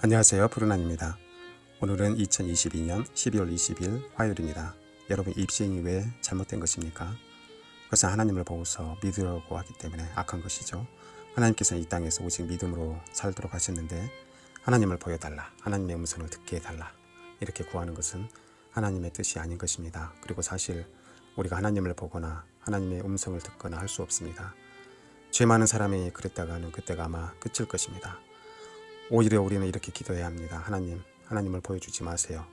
안녕하세요. 푸른한입니다. 오늘은 2022년 12월 20일 화요일입니다. 여러분 입신이 왜 잘못된 것입니까? 그것은 하나님을 보고서 믿으려고 하기 때문에 악한 것이죠. 하나님께서는 이 땅에서 오직 믿음으로 살도록 하셨는데 하나님을 보여달라. 하나님의 음성을 듣게 해달라. 이렇게 구하는 것은 하나님의 뜻이 아닌 것입니다. 그리고 사실 우리가 하나님을 보거나 하나님의 음성을 듣거나 할 수 없습니다. 죄 많은 사람이 그랬다가는 그때가 아마 끝일 것입니다. 오히려 우리는 이렇게 기도해야 합니다. 하나님, 하나님을 보여주지 마세요.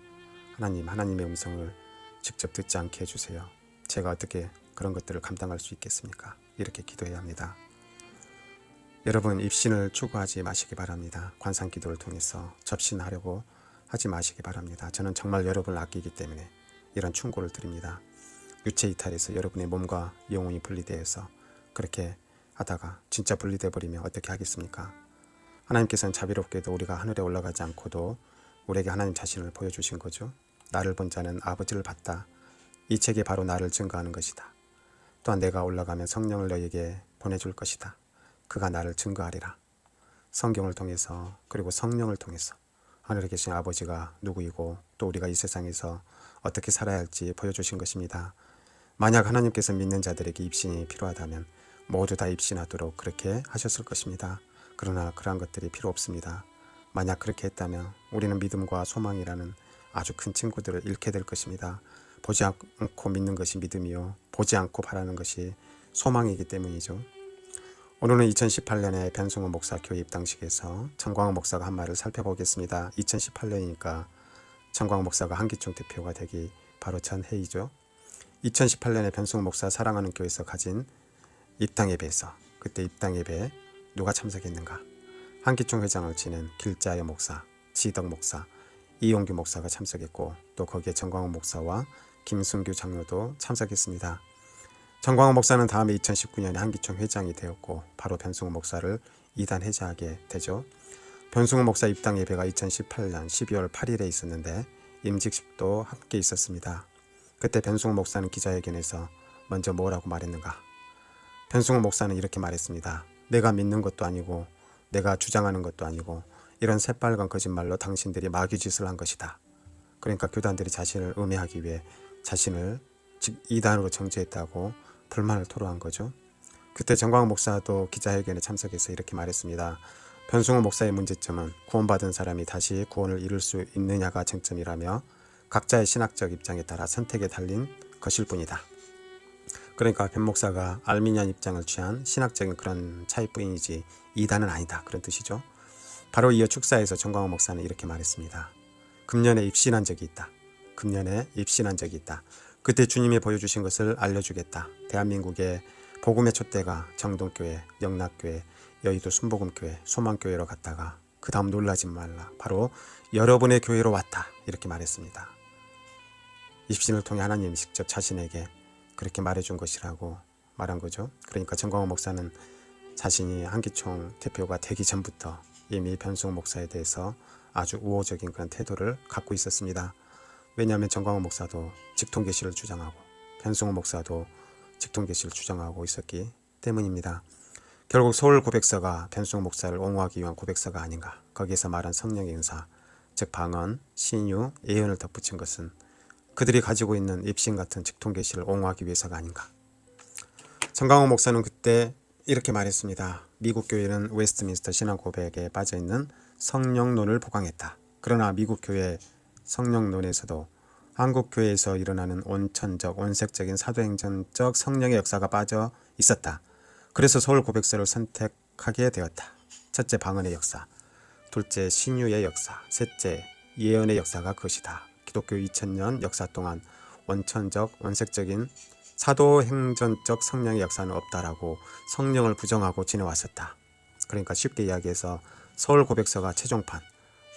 하나님, 하나님의 음성을 직접 듣지 않게 해주세요. 제가 어떻게 그런 것들을 감당할 수 있겠습니까? 이렇게 기도해야 합니다. 여러분, 입신을 추구하지 마시기 바랍니다. 관상 기도를 통해서 접신하려고 하지 마시기 바랍니다. 저는 정말 여러분을 아끼기 때문에 이런 충고를 드립니다. 유체 이탈에서 여러분의 몸과 영혼이 분리되어서 그렇게 하다가 진짜 분리돼 버리면 어떻게 하겠습니까? 하나님께서는 자비롭게도 우리가 하늘에 올라가지 않고도 우리에게 하나님 자신을 보여주신 거죠. 나를 본 자는 아버지를 봤다. 이 책이 바로 나를 증거하는 것이다. 또한 내가 올라가면 성령을 너에게 보내줄 것이다. 그가 나를 증거하리라. 성경을 통해서 그리고 성령을 통해서 하늘에 계신 아버지가 누구이고 또 우리가 이 세상에서 어떻게 살아야 할지 보여주신 것입니다. 만약 하나님께서 믿는 자들에게 입신이 필요하다면 모두 다 입신하도록 그렇게 하셨을 것입니다. 그러나 그러한 것들이 필요 없습니다. 만약 그렇게 했다면 우리는 믿음과 소망이라는 아주 큰 친구들을 잃게 될 것입니다. 보지 않고 믿는 것이 믿음이요. 보지 않고 바라는 것이 소망이기 때문이죠. 오늘은 2018년에 변승호 목사 교회 입당식에서 정광호 목사가 한 말을 살펴보겠습니다. 2018년이니까 정광호 목사가 한기총 대표가 되기 바로 전 해이죠. 2018년에 변승호 목사 사랑하는 교회에서 가진 입당 예배에서 그때 입당 예배에 누가 참석했는가? 한기총 회장을 지낸 길자여 목사, 지덕 목사, 이용규 목사가 참석했고 또 거기에 정광호 목사와 김순규 장로도 참석했습니다. 정광호 목사는 다음에 2019년에 한기총 회장이 되었고 바로 변승호 목사를 이단 해제하게 되죠. 변승호 목사 입당 예배가 2018년 12월 8일에 있었는데 임직식도 함께 있었습니다. 그때 변승호 목사는 기자회견에서 먼저 뭐라고 말했는가? 변승호 목사는 이렇게 말했습니다. 내가 믿는 것도 아니고 내가 주장하는 것도 아니고 이런 새빨간 거짓말로 당신들이 마귀짓을 한 것이다. 그러니까 교단들이 자신을 음해하기 위해 자신을 즉 이단으로 정죄했다고 불만을 토로한 거죠. 그때 정광 목사도 기자회견에 참석해서 이렇게 말했습니다. 변승호 목사의 문제점은 구원받은 사람이 다시 구원을 이룰 수 있느냐가 쟁점이라며 각자의 신학적 입장에 따라 선택에 달린 것일 뿐이다. 그러니까 변 목사가 알미니안 입장을 취한 신학적인 그런 차이뿐이지 이단은 아니다 그런 뜻이죠. 바로 이어 축사에서 정광호 목사는 이렇게 말했습니다. 금년에 입신한 적이 있다. 금년에 입신한 적이 있다. 그때 주님이 보여주신 것을 알려주겠다. 대한민국의 복음의 촛대가 정동교회, 영락교회, 여의도 순복음교회, 소망교회로 갔다가 그 다음 놀라지 말라. 바로 여러분의 교회로 왔다. 이렇게 말했습니다. 입신을 통해 하나님이 직접 자신에게 그렇게 말해준 것이라고 말한 거죠. 그러니까 정광호 목사는 자신이 한기총 대표가 되기 전부터 이미 변승 목사에 대해서 아주 우호적인 그런 태도를 갖고 있었습니다. 왜냐하면 정광호 목사도 직통계시를 주장하고 변승호 목사도 직통계시를 주장하고 있었기 때문입니다. 결국 서울 고백서가 변승호 목사를 옹호하기 위한 고백서가 아닌가. 거기에서 말한 성령의 은사, 즉 방언, 신유, 예언을 덧붙인 것은 그들이 가지고 있는 입신 같은 직통 계시를 옹호하기 위해서가 아닌가. 정강호 목사는 그때 이렇게 말했습니다. 미국 교회는 웨스트민스터 신앙 고백에 빠져 있는 성령론을 보강했다. 그러나 미국 교회 성령론에서도 한국 교회에서 일어나는 온천적, 온색적인 사도행전적 성령의 역사가 빠져 있었다. 그래서 서울 고백서를 선택하게 되었다. 첫째 방언의 역사, 둘째 신유의 역사, 셋째 예언의 역사가 그것이다. 기독교 2000년 역사 동안 원천적, 원색적인 사도행전적 성령의 역사는 없다라고 성령을 부정하고 지내왔었다. 그러니까 쉽게 이야기해서 서울 고백서가 최종판,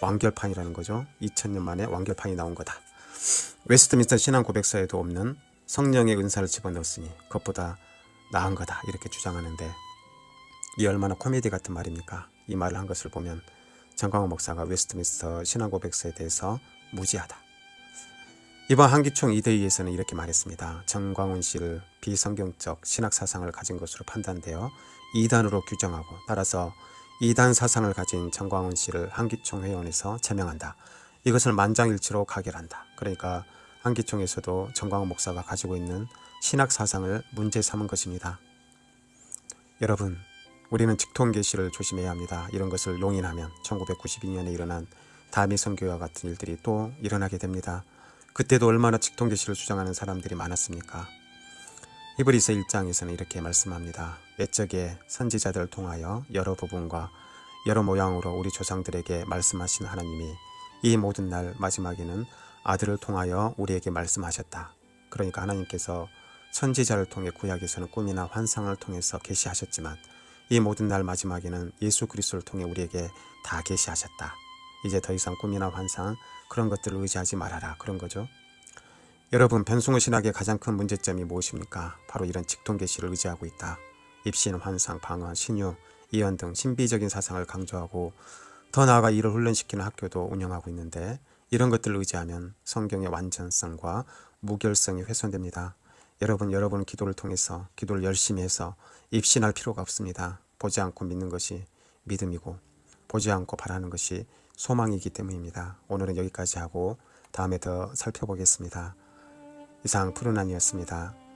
완결판이라는 거죠. 2000년 만에 완결판이 나온 거다. 웨스트민스터 신앙 고백서에도 없는 성령의 은사를 집어넣었으니 그것보다 나은 거다 이렇게 주장하는데 이 얼마나 코미디 같은 말입니까? 이 말을 한 것을 보면 정광호 목사가 웨스트민스터 신앙 고백서에 대해서 무지하다. 이번 한기총 이대위에서는 이렇게 말했습니다. 정광훈 씨를 비성경적 신학 사상을 가진 것으로 판단되어 이단으로 규정하고 따라서 이단 사상을 가진 정광훈 씨를 한기총 회원에서 제명한다. 이것을 만장일치로 가결한다. 그러니까 한기총에서도 정광훈 목사가 가지고 있는 신학 사상을 문제 삼은 것입니다. 여러분, 우리는 직통 계시를 조심해야 합니다. 이런 것을 용인하면 1992년에 일어난 다미 선교와 같은 일들이 또 일어나게 됩니다. 그때도 얼마나 직통 계시를 주장하는 사람들이 많았습니까? 히브리서 1장에서는 이렇게 말씀합니다. 옛적에 선지자들을 통하여 여러 부분과 여러 모양으로 우리 조상들에게 말씀하신 하나님이 이 모든 날 마지막에는 아들을 통하여 우리에게 말씀하셨다. 그러니까 하나님께서 선지자를 통해 구약에서는 꿈이나 환상을 통해서 계시하셨지만 이 모든 날 마지막에는 예수 그리스도를 통해 우리에게 다 계시하셨다. 이제 더 이상 꿈이나 환상 그런 것들을 의지하지 말아라 그런 거죠. 여러분 변승호 신학의 가장 큰 문제점이 무엇입니까? 바로 이런 직통 계시를 의지하고 있다. 입신, 환상, 방언, 신유, 예언 등 신비적인 사상을 강조하고 더 나아가 이를 훈련시키는 학교도 운영하고 있는데 이런 것들을 의지하면 성경의 완전성과 무결성이 훼손됩니다. 여러분, 여러분 기도를 통해서 기도를 열심히 해서 입신할 필요가 없습니다. 보지 않고 믿는 것이 믿음이고 보지 않고 바라는 것이 소망이기 때문입니다. 오늘은 여기까지 하고 다음에 더 살펴보겠습니다. 이상 푸른안이었습니다.